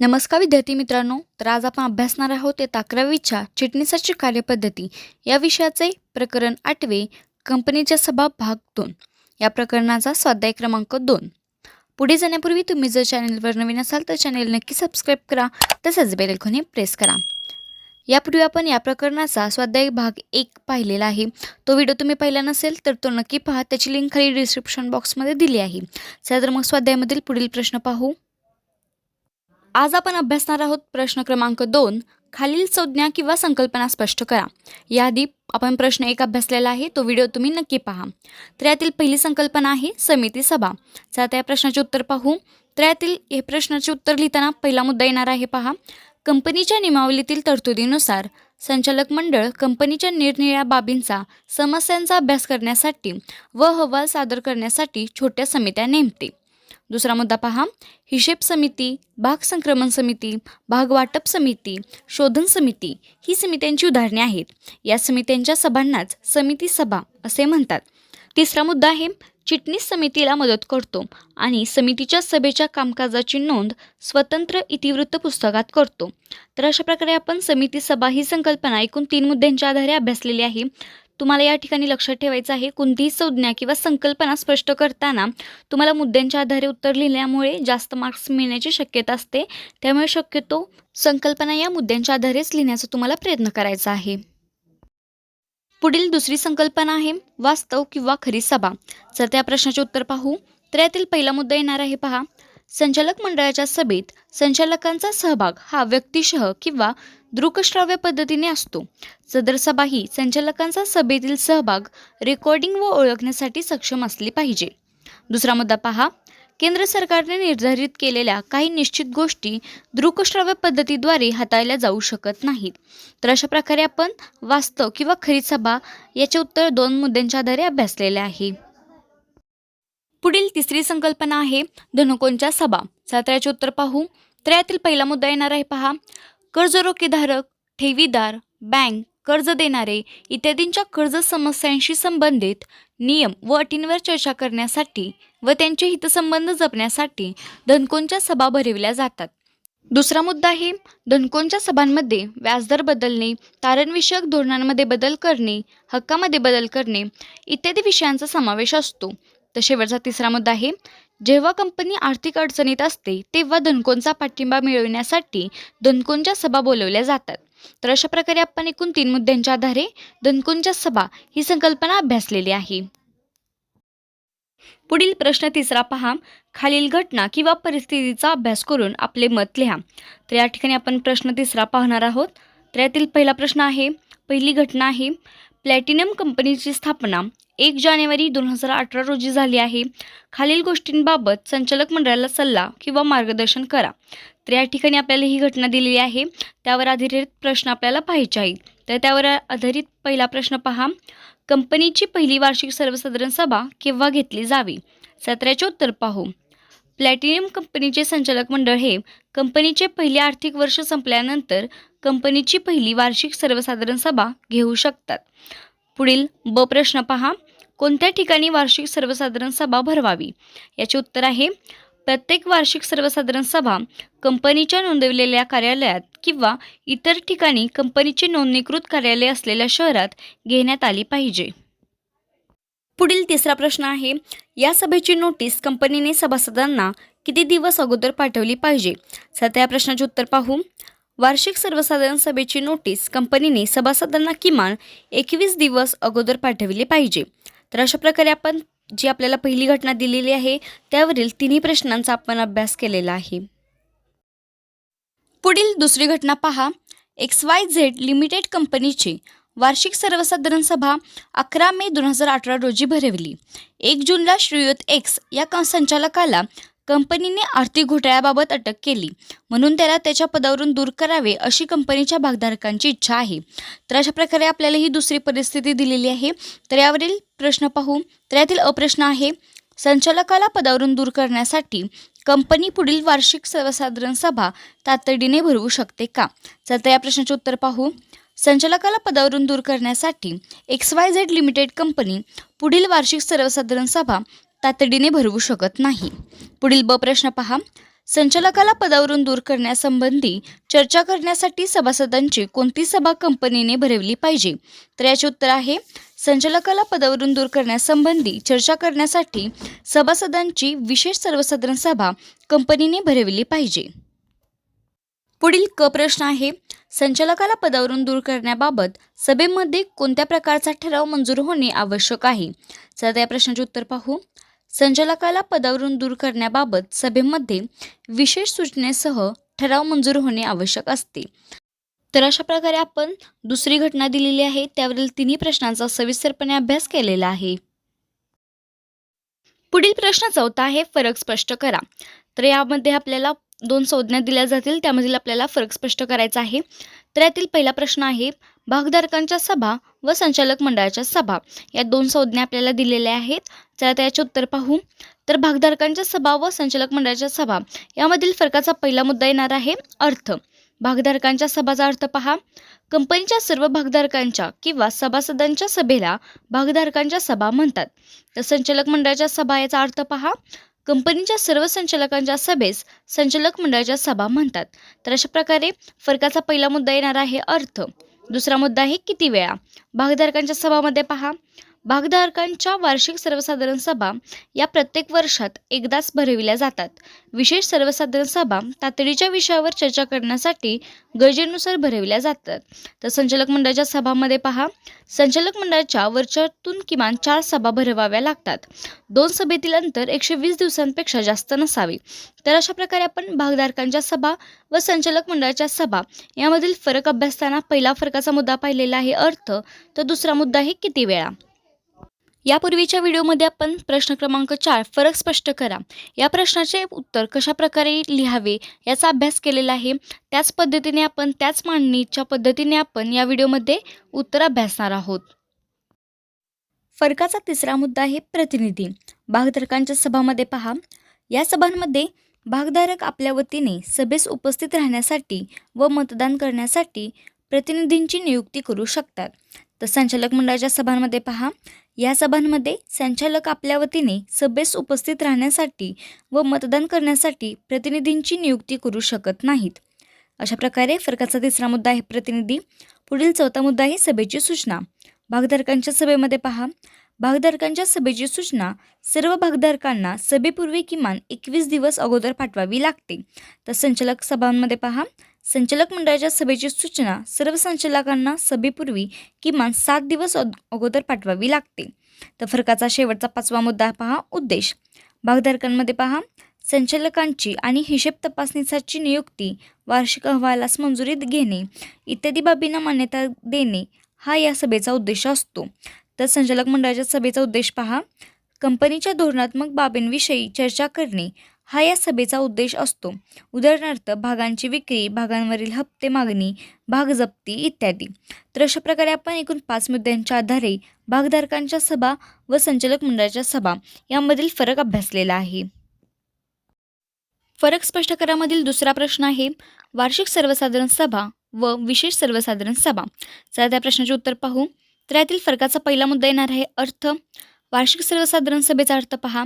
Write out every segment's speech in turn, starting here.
नमस्कार विद्यार्थी मित्रांनो तर आज आपण अभ्यासणार आहोत येत अकरावीच्या चिटणीसाची कार्यपद्धती. या विषयाचे प्रकरण आठवे कंपनीच्या सभा भाग दोन. या प्रकरणाचा स्वाध्याय क्रमांक दोन. पुढे जाण्यापूर्वी तुम्ही जर चॅनलवर नवीन असाल तर चॅनेल नक्की सबस्क्राईब करा तसंच बेल प्रेस करा. यापूर्वी आपण या प्रकरणाचा स्वाध्याय भाग एक पाहिलेला आहे. तो व्हिडिओ तुम्ही पाहिला नसेल तर तो नक्की पहा. त्याची लिंक खाली डिस्क्रिप्शन बॉक्समध्ये दिली आहे. चला तर मग स्वाध्यायामधील पुढील प्रश्न पाहू. आज आपण अभ्यासणार आहोत प्रश्न क्रमांक दोन. खालील संज्ञा किंवा संकल्पना स्पष्ट करा. याआधी आपण प्रश्न एक अभ्यासलेला आहे तो व्हिडिओ तुम्ही नक्की पहा. तर यातील पहिली संकल्पना आहे समिती सभा. चला त्या प्रश्नाचे उत्तर पाहू. तर यातील हे प्रश्नाचे उत्तर लिहिताना पहिला मुद्दा येणार आहे पहा. कंपनीच्या नियमावलीतील तरतुदीनुसार संचालक मंडळ कंपनीच्या निरनिराळ्या बाबींचा समस्यांचा अभ्यास करण्यासाठी व अहवाल सादर करण्यासाठी छोट्या समित्या नेमते. दुसरा मुद्दा पहा. हिशेब समिती भाग संक्रमण समिती भाग वाटप समिती शोधन समिती ही समित्यांची उदाहरणे आहेत. या समित्यांच्या सभांनाच समिती सभा असे म्हणतात. तिसरा मुद्दा आहे चिटणीस समितीला मदत करतो आणि समितीच्या सभेच्या कामकाजाची नोंद स्वतंत्र इतिवृत्त पुस्तकात करतो. तर अशा प्रकारे आपण समिती सभा ही संकल्पना एकूण तीन मुद्द्यांच्या आधारे अभ्यासलेली आहे. तुम्हाला या ठिकाणी लक्षात ठेवायचं आहे कोणतीही संज्ञा किंवा संकल्पना स्पष्ट करताना तुम्हाला मुद्द्यांच्या आधारे उत्तर लिहिल्यामुळे जास्त मार्क्स मिळण्याची शक्यता असते. त्यामुळे शक्यतो संकल्पना या मुद्द्यांच्या आधारेच लिहिण्याचा तुम्हाला प्रयत्न करायचा आहे. पुढील दुसरी संकल्पना आहे वास्तव किंवा खरी सभा. जर त्या प्रश्नाचे उत्तर पाहू तर यातील पहिला मुद्दा येणार आहे पहा. संचालक मंडळाच्या सभेत संचालकांचा सहभाग हा व्यक्तिशः किंवा दृकश्राव्य पद्धतीने असतो. सदर सभा ही संचालकांचा सभेतील सहभाग रेकॉर्डिंग व ओळखण्यासाठी सक्षम असली पाहिजे. दुसरा मुद्दा पहा. केंद्र सरकारने निर्धारित केलेल्या काही निश्चित गोष्टी दृकश्राव्य पद्धतीद्वारे हाताळल्या जाऊ शकत नाहीत. तर अशा प्रकारे आपण वास्तव किंवा खरी सभा याचे उत्तर दोन मुद्द्यांच्या आधारे अभ्यासलेले आहे. पुढील तिसरी संकल्पना आहे धनुकोंच्या सभा. सातऱ्याचे उत्तर पाहू. तर यातील पहिला मुद्दा येणार आहे पहा. कर्जरोखेधारक ठेवीदार बँक कर्ज देणारे इत्यादींच्या कर्ज समस्यांशी संबंधित नियम व अटींवर चर्चा करण्यासाठी व त्यांचे हितसंबंध जपण्यासाठी धनकोंच्या सभा भरविल्या जातात. दुसरा मुद्दा आहे धनकोंच्या सभांमध्ये व्याजदर बदलणे तारणविषयक धोरणांमध्ये बदल करणे हक्कामध्ये बदल करणे इत्यादी विषयांचा समावेश असतो. तर शेवटचा तिसरा मुद्दा आहे जेव्हा कंपनी आर्थिक अडचणीत असते तेव्हा धनकोंचा पाठिंबा मिळविण्यासाठी धनकोंच्या सभा बोलवल्या जातात. तर अशा प्रकारे आपण एकूण तीन मुद्द्यांच्या आधारे धनकोंच्या सभा ही संकल्पना अभ्यासलेली आहे. पुढील प्रश्न तिसरा पहा खालील घटना किंवा परिस्थितीचा अभ्यास करून आपले मत लिहा. तर या ठिकाणी आपण प्रश्न तिसरा पाहणार आहोत. तर यातील पहिला प्रश्न आहे पहिली घटना आहे प्लॅटिनम कंपनीची स्थापना एक जानेवारी दोन हजार अठरा रोजी झाली आहे. खालील गोष्टींबाबत संचालक मंडळाला सल्ला किंवा मार्गदर्शन करा. तर या ठिकाणी आपल्याला ही घटना दिलेली आहे. त्यावर आधारित प्रश्न आपल्याला पाहायचे आहेत. तर त्यावर आधारित पहिला प्रश्न पहा. कंपनीची पहिली वार्षिक सर्वसाधारण सभा केव्हा घेतली जावी? सत्राचे उत्तर पाहू. प्लॅटिनियम कंपनीचे संचालक मंडळ हे कंपनीचे पहिले आर्थिक वर्ष संपल्यानंतर कंपनीची पहिली वार्षिक सर्वसाधारण सभा घेऊ शकतात. पुढील ब प्रश्न पहा. कोणत्या ठिकाणी वार्षिक सर्वसाधारण सभा भरवावी? याचे उत्तर आहे प्रत्येक वार्षिक सर्वसाधारण सभा कंपनीच्या नोंदवलेल्या कार्यालयात किंवा इतर ठिकाणी कंपनीचे नोंदणीकृत कार्यालय असलेल्या शहरात घेण्यात आली पाहिजे. पुढील तिसरा प्रश्न आहे या सभेची नोटीस कंपनीने सभासदांना किती दिवस अगोदर पाठवली पाहिजे? सध्या या प्रश्नाचे उत्तर पाहू. वार्षिक सर्वसाधारण सभेची नोटीस कंपनीने सभासदांना किमान एकवीस दिवस अगोदर पाठविली पाहिजे. तर अशा प्रकारे आपण जी आपल्याला पहिली घटना दिलेली आहे त्यावरील तिन्ही प्रश्नांचा आपण अभ्यास केलेला आहे. पुढील दुसरी घटना पहा. एक्स वाय झेड लिमिटेड कंपनीची वार्षिक सर्वसाधारण सभा अकरा मे दोन हजार अठरा रोजी भरवली. एक जूनला श्रीयुत एक्स या संचालकाला कंपनीने आर्थिक घोटाळ्याबाबत अटक केली. म्हणून त्याला त्याच्या पदावरून दूर करावे अशी कंपनीच्या भागधारकांची इच्छा आहे. तर अशा प्रकारे आपल्याला ही दुसरी परिस्थिती दिलेली आहे. तर यावरील प्रश्न पाहू. तर यातील अप्रश्न आहे संचालकाला पदावरून दूर करण्यासाठी कंपनी पुढील वार्षिक सर्वसाधारण सभा तातडीने भरवू शकते का? तर या प्रश्नाचे उत्तर पाहू. संचालकाला पदावरून दूर करण्यासाठी X Y Z limited company पुढील वार्षिक सर्वसाधारण सभा तातडीने भरवू शकत नाही. पुढील ब प्रश्न पहा. संचालकाला पदावरून दूर करण्यासंबंधी चर्चा करण्यासाठी सभासदांची कोणती सभा कंपनीने भरवली पाहिजे? तर याचे उत्तर आहे संचालकाला पदावरून दूर करण्यासंबंधी चर्चा करण्यासाठी सभासदांची विशेष सर्वसाधारण सभा कंपनीने भरवली पाहिजे. पुढील क प्रश्न आहे संचालकाला पदावरून दूर करण्याबाबत सभेमध्ये कोणत्या प्रकारचा ठराव मंजूर होणे आवश्यक आहे? चला या प्रश्नाचे उत्तर पाहू. संचालकाला पदावरून दूर करण्याबाबत सभेमध्ये विशेष सूचनेसह ठराव मंजूर होणे आवश्यक असते. तर अशा प्रकारे आपण दुसरी घटना दिलेली आहे. त्यावरील तिन्ही प्रश्नांचा सविस्तरपणे अभ्यास केलेला आहे. पुढील प्रश्न चौथा आहे फरक स्पष्ट करा. तर यामध्ये आपल्याला दोन संज्ञा दिल्या जातील त्यामधील आपल्याला फरक स्पष्ट करायचा आहे. तर यातील पहिला प्रश्न आहे भागधारकांच्या सभा व संचालक मंडळाच्या सभा. या दोन संज्ञा आपल्याला दिलेल्या आहेत. चला त्याचे उत्तर पाहू. तर भागधारकांच्या सभा व संचालक मंडळाच्या सभा यामधील फरकाचा पहिला मुद्दा येणार आहे अर्थ. भागधारकांच्या सभाचा अर्थ पहा. कंपनीच्या सर्व भागधारकांच्या किंवा सभासदांच्या सभेला भागधारकांच्या सभा म्हणतात. तर संचालक मंडळाच्या सभा याचा अर्थ पहा. कंपनीच्या सर्व संचालकांच्या सभेस संचालक मंडळाच्या सभा म्हणतात. तर अशा प्रकारे फरकाचा पहिला मुद्दा येणार आहे अर्थ. दुसरा मुद्दा आहे किती वेळा? भागधारकांच्या सभामध्ये पहा. भागधारकांच्या वार्षिक सर्वसाधारण सभा या प्रत्येक वर्षात एकदाच भरविल्या जातात. विशेष सर्वसाधारण सभा तातडीच्या विषयावर चर्चा करण्यासाठी गरजेनुसार भरविल्या जातात. तर संचालक मंडळाच्या सभामध्ये पहा. संचालक मंडळाच्या वर्षातून किमान चार सभा भरवाव्या लागतात. दोन सभेतील अंतर एकशे वीस दिवसांपेक्षा जास्त नसावे. तर अशा प्रकारे आपण भागधारकांच्या सभा व संचालक मंडळाच्या सभा यामधील फरक अभ्यासताना पहिला फरकाचा मुद्दा पाहिलेला आहे अर्थ. तर दुसरा मुद्दा आहे किती वेळा? यापूर्वीच्या व्हिडिओमध्ये आपण प्रश्न क्रमांक चार फरक स्पष्ट करा. या प्रश्नाचे उत्तर कशा प्रकारे लिहावे याचा अभ्यास केलेला आहे. त्याच पद्धतीने आपण त्याच मांडणीच्या पद्धतीने आपण या व्हिडिओमध्ये उत्तर अभ्यासणार आहोत. फरकाचा तिसरा मुद्दा आहे प्रतिनिधी. भागधारकांच्या सभामध्ये पहा. या सभांमध्ये भागधारक आपल्या वतीने सभेस उपस्थित राहण्यासाठी व मतदान करण्यासाठी प्रतिनिधींची नियुक्ती करू शकतात. तर संचालक मंडळाच्या सभांमध्ये पहा. या सभांमध्ये संचालक आपल्या वतीने सभेस उपस्थित राहण्यासाठी व मतदान करण्यासाठी प्रतिनिधींची नियुक्ती करू शकत नाहीत. अशा प्रकारे फरकाचा तिसरा मुद्दा आहे प्रतिनिधी. पुढील चौथा मुद्दा आहे सभेची सूचना. भागधारकांच्या सभेमध्ये पहा. भागधारकांच्या सभेची सूचना सर्व भागधारकांना सभेपूर्वी किमान एकवीस दिवस अगोदर पाठवावी लागते. तर संचालक सभांमध्ये पहा. संचालक मंडळाच्या सभेची सूचना सर्व संचालकांना सभेपूर्वी किमान सात दिवस अगोदर पाठवावी लागते. तर फरकाचा शेवटचा पाचवा मुद्दा पहा उद्देश. भागधारकांमध्ये पहा संचालकांची आणि हिशेब तपासणीसाठी नियुक्ती वार्षिक अहवालास मंजुरीत घेणे इत्यादी बाबींना मान्यता देणे हा या सभेचा उद्देश असतो. तर संचालक मंडळाच्या सभेचा उद्देश पहा कंपनीच्या धोरणात्मक बाबींविषयी चर्चा करणे हा या सभेचा उद्देश असतो. उदाहरणार्थ भागांची विक्री भागांवरील हप्ते मागणी भाग जप्ती इत्यादी. तर अशा प्रकारे आपण एकूण पाच मुद्द्यांच्या आधारे भागधारकांच्या सभा व संचालक मंडळाच्या सभा यामधील फरक अभ्यासलेला आहे. फरक स्पष्ट करामधील दुसरा प्रश्न आहे वार्षिक सर्वसाधारण सभा व विशेष सर्वसाधारण सभा. चला त्या प्रश्नाचे उत्तर पाहू. तर यातील फरकाचा पहिला मुद्दा येणार आहे अर्थ. वार्षिक सर्वसाधारण सभेचा अर्थ पहा.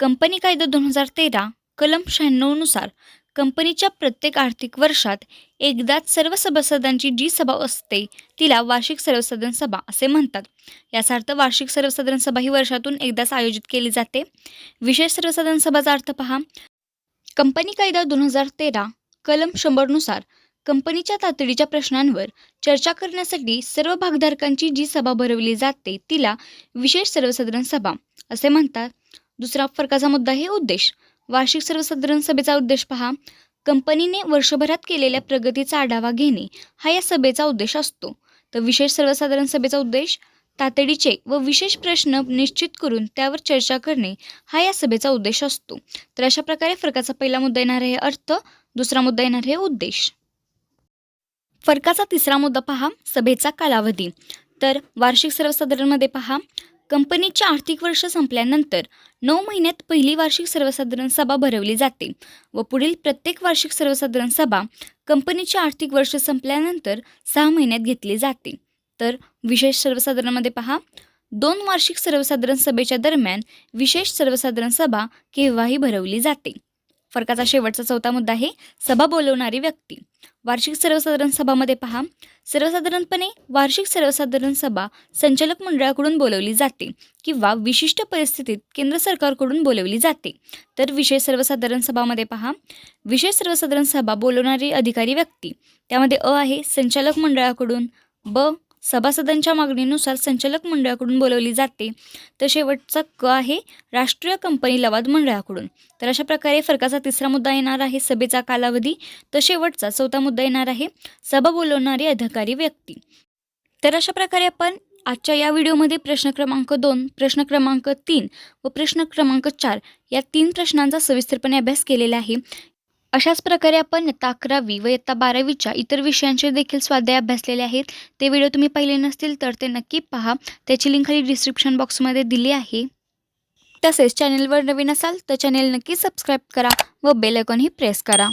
कंपनी कायदा दोन हजार तेरा कलम शहाण्णवनुसार कंपनीच्या प्रत्येक आर्थिक वर्षात एकदाच सर्व सभासदांची जी सभा असते तिला वार्षिक सर्वसाधारण सभा असे म्हणतात. याचा अर्थ वार्षिक सर्वसाधारण सभा ही वर्षातून एकदाच आयोजित केली जाते. विशेष सर्वसाधारण सभाचा अर्थ पहा. कंपनी कायदा दोन हजार तेरा कलम शंभरनुसार कंपनीच्या तातडीच्या प्रश्नांवर चर्चा करण्यासाठी सर्व भागधारकांची जी सभा भरवली जाते तिला विशेष सर्वसाधारण सभा असे म्हणतात. दुसरा फरकाचा मुद्दा आहे उद्देश. वार्षिक सर्वसाधारण सभेचा उद्देश पहा. कंपनीने वर्षभरात केलेल्या प्रगतीचा आढावा घेणे हा या सभेचा उद्देश असतो. तर विशेष सर्वसाधारण सभेचा उद्देश तातडीचे व विशेष प्रश्न निश्चित करून त्यावर चर्चा करणे हा या सभेचा उद्देश असतो. तर अशा प्रकारे फरकाचा पहिला मुद्दा येणार आहे अर्थ दुसरा मुद्दा येणार आहे उद्देश. फरकाचा तिसरा मुद्दा पहा सभेचा कालावधी. तर वार्षिक सर्वसाधारणमध्ये पहा कंपनीचे आर्थिक वर्ष संपल्यानंतर नऊ महिन्यात पहिली वार्षिक सर्वसाधारण सभा भरवली जाते व पुढील प्रत्येक वार्षिक सर्वसाधारण सभा कंपनीचे आर्थिक वर्ष संपल्यानंतर सहा महिन्यात घेतली जाते. तर विशेष सर्वसाधारणमध्ये पहा दोन वार्षिक सर्वसाधारण सभेच्या दरम्यान विशेष सर्वसाधारण सभा केव्हाही भरवली जाते. फरकाचा शेवटचा चौथा मुद्दा आहे सभा बोलवणारी व्यक्ती. वार्षिक सर्वसाधारण सभामध्ये पहा. सर्वसाधारणपणे वार्षिक सर्वसाधारण सभा संचालक मंडळाकडून बोलवली जाते किंवा विशिष्ट परिस्थितीत केंद्र सरकारकडून बोलवली जाते. तर विशेष सर्वसाधारण सभामध्ये पहा. विशेष सर्वसाधारण सभा बोलवणारी अधिकारी व्यक्ती. त्यामध्ये अ आहे संचालक मंडळाकडून ब सभासदांच्या मागणीनुसार संचालक मंडळाकडून बोलवली जाते. तर शेवटचा क आहे राष्ट्रीय कंपनी लवाद मंडळाकडून. तर अशा प्रकारे फरकाचा तिसरा मुद्दा येणार आहे सभेचा कालावधी. तर शेवटचा चौथा मुद्दा येणार आहे सभा बोलवणारी अधिकारी व्यक्ती. तर अशा प्रकारे आपण आजच्या या व्हिडिओमध्ये प्रश्न क्रमांक दोन प्रश्न क्रमांक तीन व प्रश्न क्रमांक चार या तीन प्रश्नांचा सविस्तरपणे अभ्यास केलेला आहे. अशाच प्रकारे आपण इयत्ता अकरावी व इयत्ता बारावीच्या इतर विषयांचे देखील स्वाध्याय अभ्यासलेले आहेत. ते व्हिडिओ तुम्ही पाहिले नसतील तर ते नक्की पहा. त्याची लिंक खाली डिस्क्रिप्शन बॉक्समध्ये दिली आहे. तसेच चॅनेलवर नवीन असाल तर चॅनेल नक्की सबस्क्राईब करा व बेल आयकॉनही प्रेस करा.